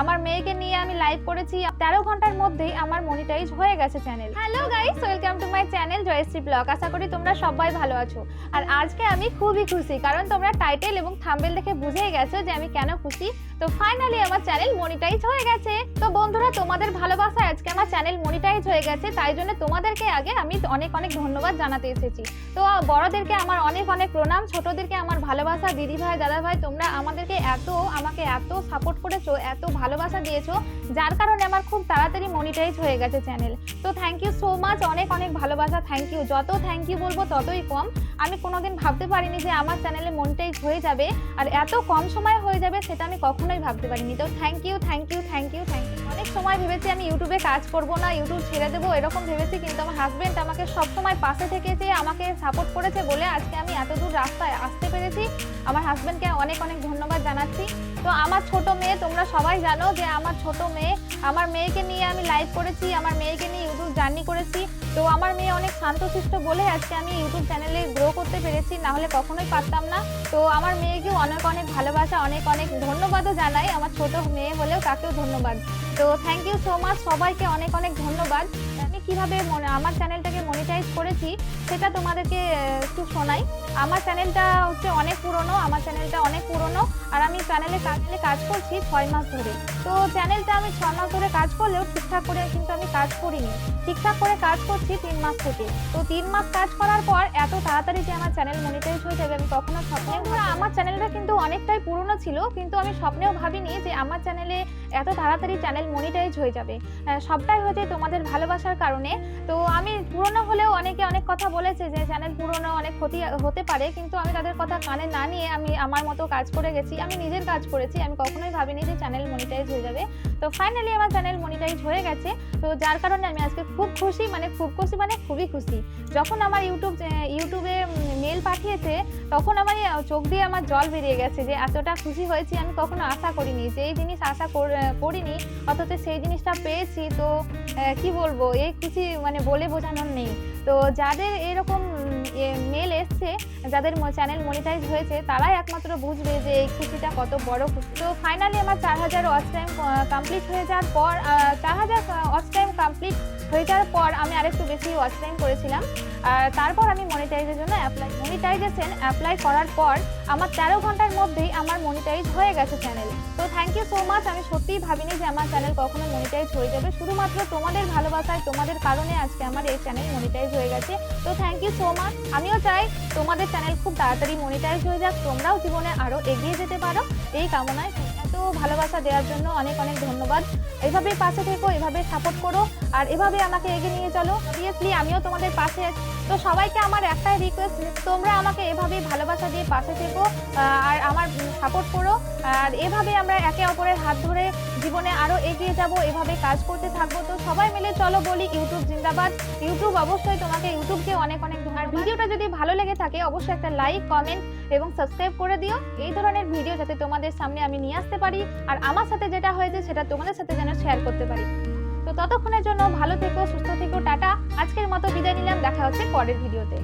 আমার মেয়েকে নিয়ে আমি লাইভ করেছি। তেরো ঘণ্টার মধ্যেই আমার মনিটাইজ হয়ে গেছে channel hello guys welcome to my channel Joyshree blog আশা করি তোমরা সবাই ভালো আছো। আর আজকে আমি খুবই খুশি, কারণ তোমরা টাইটেল এবং থাম্বেল দেখে বুঝেই গেছো যে আমি কেন খুশি। তো ফাইনালি আমার চ্যানেল মনিটাইজ হয়ে গেছে। তো বন্ধুরা, তোমাদের ভালোবাসায় আজকে আমার চ্যানেল মনিটাইজ হয়ে গেছে, তাই জন্য তোমাদেরকে আগে আমি অনেক অনেক ধন্যবাদ জানাতে এসেছি। তো বড়দেরকে আমার অনেক অনেক প্রণাম, ছোটদেরকে আমার ভালোবাসা দিদি ভাই দাদা ভাই তোমরা আমাদেরকে এত, আমাকে এত সাপোর্ট করেছ, এত ভালোবাসা দিয়েছ, যার কারণে আমার খুব তাড়াতাড়ি মনিটাইজ হয়ে গেছে চ্যানেল তো থ্যাংক ইউ সো মাচ অনেক অনেক ভালোবাসা থ্যাংক ইউ যত থ্যাংক ইউ বলব ততই কম। আমি কোনোদিন ভাবতে পারিনি যে আমার চ্যানেলে মনিটাইজ হয়ে যাবে, আর এত কম সময় হয়ে যাবে সেটা আমি কখনোই ভাবতে পারিনি। তো thank you thank you thank you thank you অনেক সময় ভেবেছি আমি ইউটিউবে কাজ করব না ইউটিউব ছেড়ে দেবো, এরকম ভেবেছি, কিন্তু আমার হাজবেন্ড আমাকে সবসময় পাশে থেকেছে আমাকে সাপোর্ট করেছে বলে আজকে আমি এত দূর রাস্তায় আসতে পেরেছি। আমার হাজব্যান্ডকে অনেক অনেক ধন্যবাদ জানাচ্ছি। তো আমার ছোট মেয়ে, তোমরা সবাই জানো যে আমার ছোট মেয়ে, আমার মেয়েকে নিয়ে আমি লাইভ করেছি, আমার মেয়েকে নিয়ে ইউটিউব জার্নি করেছি। তো আমার মেয়ে অনেক শান্তশিষ্ট বলে আজকে আমি ইউটিউব চ্যানেলে গ্রো করতে পেরেছি না হলে কখনোই পারতাম না। তো আমার মেয়েকেও অনেক অনেক ভালোবাসা, অনেক অনেক ধন্যবাদও জানাই। আমার ছোট মেয়ে হলেও তাকেও ধন্যবাদ। তো থ্যাংক ইউ সো মাচ সবাইকে অনেক অনেক ধন্যবাদ। আমি কীভাবে আমার চ্যানেলটাকে মনিটাইজ করেছি, সেটা তোমাদেরকে একটু শোনাই। আমার চ্যানেলটা হচ্ছে অনেক পুরনো, আমার চ্যানেলটা অনেক পুরনো। আর আমি চ্যানেলে কাজে কাজ করছি ছয় মাস ধরে। তো চ্যানেলটা আমি ছয় মাস ধরে কাজ করলেও ঠিকঠাক করে কিন্তু আমি কাজ করিনি। ঠিকঠাক করে কাজ করছি তিন মাস থেকে। তো তিন মাস কাজ করার পর এত তাড়াতাড়ি যে আমার চ্যানেল মনিটাইজ হয়ে যাবে আমি কখনো স্বপ্নেও। আমার চ্যানেলটা কিন্তু অনেকটাই পুরনো ছিল কিন্তু আমি স্বপ্নেও ভাবিনি যে আমার চ্যানেলে এত তাড়াতাড়ি চ্যানেল মনিটাইজ হয়ে যাবে। সবটাই হয়েছে তোমাদের ভালোবাসার কারণে। তো আমি পুরনো অনেকে অনেক কথা বলেছে যে চ্যানেল পুরনো অনেক ক্ষতি হতে পারে, কিন্তু আমি তাদের কথা কানে না নিয়ে আমি আমার মতো কাজ করে গেছি, আমি নিজের কাজ করেছি, আমি কখনোই ভাবিনি যে চ্যানেল মনিটাইজ হয়ে যাবে। তো ফাইনালি আমার চ্যানেল মনিটাইজ হয়ে গেছে, তো যার কারণে আমি আজকে খুব খুশি মানে খুব খুশি মানে খুবই খুশি। যখন আমার ইউটিউব ইউটিউবে মেল পাঠিয়েছে, তখন আমার চোখ দিয়ে আমার জল বেরিয়ে গেছে যে এতটা খুশি হয়েছি, আমি কখনো আশা করিনি যে এই জিনিস আশা কর- করিনি, অথচ সেই জিনিসটা পেয়েছি, তো কি বলব, এই খুশি মানে বলে বোঝানোর নেই। তো যাদের এরকম মেল এসছে, যাদের চ্যানেল মনিটাইজ হয়েছে, তারাই একমাত্র বুঝবে যে এই খুশিটা কত বড় খুশি। তো ফাইনালি আমার চার হাজার ওয়াচ টাইম কমপ্লিট হয়ে যাওয়ার পর চার হাজার হয়ে পর আমি আরেকটু বেশি ওয়াচ টাইম করেছিলাম। তারপর আমি মনিটাইজের জন্য অ্যাপ্লাই মনিটাইজেশন অ্যাপ্লাই করার পর আমার তেরো ঘণ্টার মধ্যেই আমার মনিটাইজ হয়ে গেছে চ্যানেল তো থ্যাংক ইউ সো মাচ আমি সত্যিই ভাবিনি যে আমার চ্যানেল কখনো মনিটাইজ হয়ে যাবে। শুধুমাত্র তোমাদের ভালোবাসায়, তোমাদের কারণে আজকে আমার এই চ্যানেল মনিটাইজ হয়ে গেছে। তো থ্যাংক ইউ সো মাচ আমিও চাই তোমাদের চ্যানেল খুব তাড়াতাড়ি মনিটাইজ হয়ে যাক। তোমরাও জীবনে আরও এগিয়ে যেতে পারো। এই কামনায় ভালোবাসা দেওয়ার জন্য অনেক অনেক ধন্যবাদ। এভাবেই পাশে থেকো এভাবে সাপোর্ট করো, আর এভাবে আমাকে এগিয়ে নিয়ে চলো। অবভিয়াসলি আমিও তোমাদের পাশে আছি। তো সবাইকে আমার একটাই রিকোয়েস্ট তোমরা আমাকে এভাবেই ভালোবাসা দিয়ে পাশে থেকো আর আমার সাপোর্ট করো। আর এভাবে আমরা একে অপরের হাত ধরে জীবনে আরও এগিয়ে যাব, এভাবে কাজ করতে থাকব। তো সবাই মিলে চলো বলি, ইউটিউব জিন্দাবাদ। ইউটিউব অবশ্যই তোমাকে, ইউটিউবকে অনেক অনেক। আর ভিডিওটা যদি ভালো লেগে থাকে, অবশ্যই একটা লাইক কমেন্ট এবং সাবস্ক্রাইব করে দিও। এই ধরনের ভিডিও যাতে তোমাদের সামনে আমি নিয়ে আসতে পারি আর আমার সাথে যেটা হয়েছে সেটা তোমাদের সাথে যেন শেয়ার করতে পারি। তো ততক্ষণের জন্য ভালো থেকো, সুস্থ থেকো, টাটা। আজকের মতো বিদায় নিলাম, দেখা হচ্ছে পরের ভিডিওতে